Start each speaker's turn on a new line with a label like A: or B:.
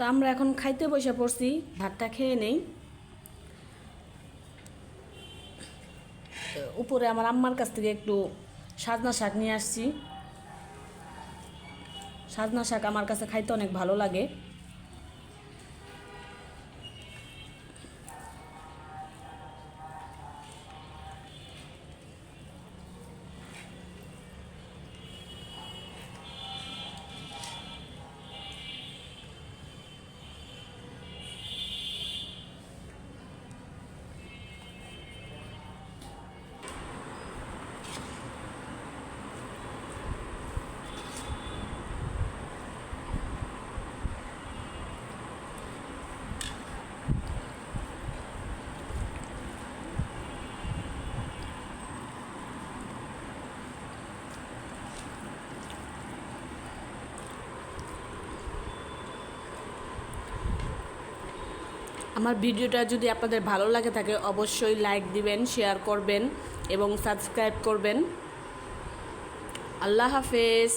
A: তো আমরা এখন খাইতে বসে পড়ছি, ভাতটা খেয়ে নেই। উপরে আমার আম্মার কাছ থেকে একটু সাজনা শাক নিয়ে আসছি। সাজনা শাক আমার কাছে খাইতে অনেক ভালো লাগে। আমার ভিডিওটা যদি আপনাদের ভালো লাগে থাকে, অবশ্যই লাইক দিবেন শেয়ার করবেন এবং সাবস্ক্রাইব করবেন। আল্লাহ হাফেজ।